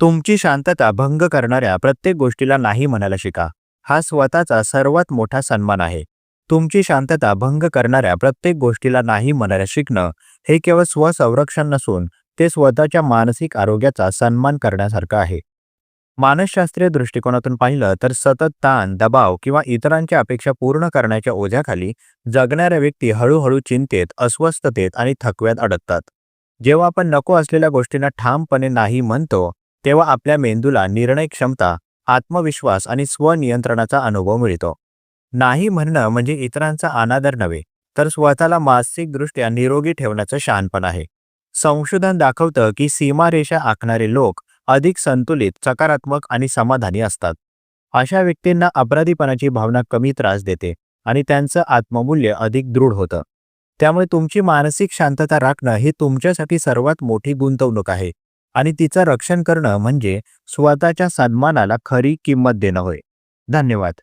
तुमची शांतता भंग करणाऱ्या प्रत्येक गोष्टीला नाही म्हणायला शिका. हा स्वतःचा सर्वात मोठा सन्मान आहे. तुमची शांतता भंग करणाऱ्या प्रत्येक गोष्टीला नाही म्हणायला शिकणं हे केवळ स्वसंरक्षण नसून ते स्वतःच्या मानसिक आरोग्याचा सन्मान करण्यासारखं आहे. मानसशास्त्रीय दृष्टिकोनातून पाहिलं तर सतत ताण दबाव किंवा इतरांच्या अपेक्षा पूर्ण करण्याच्या ओझ्याखाली जगणाऱ्या व्यक्ती हळूहळू चिंतेत अस्वस्थतेत आणि थकव्यात अडकतात. जेव्हा आपण नको असलेल्या गोष्टींना ठामपणे नाही म्हणतो तेव्हा आपल्या मेंदूला निर्णय क्षमता आत्मविश्वास आणि स्वनियंत्रणाचा अनुभव मिळतो. नाही म्हणणं म्हणजे इतरांचा अनादर नव्हे तर स्वतःला मानसिकदृष्ट्या निरोगी ठेवण्याचं शहाणपण आहे. संशोधन दाखवतं की सीमारेषा आखणारे लोक अधिक संतुलित सकारात्मक आणि समाधानी असतात. अशा व्यक्तींना अपराधीपणाची भावना कमी त्रास देते आणि त्यांचं आत्ममूल्य अधिक दृढ होतं. त्यामुळे तुमची मानसिक शांतता राखणं ही तुमच्यासाठी सर्वात मोठी गुंतवणूक आहे. आणि तिचं रक्षण करणं म्हणजे स्वतःच्या सन्मानाला खरी किंमत देणं होय. धन्यवाद.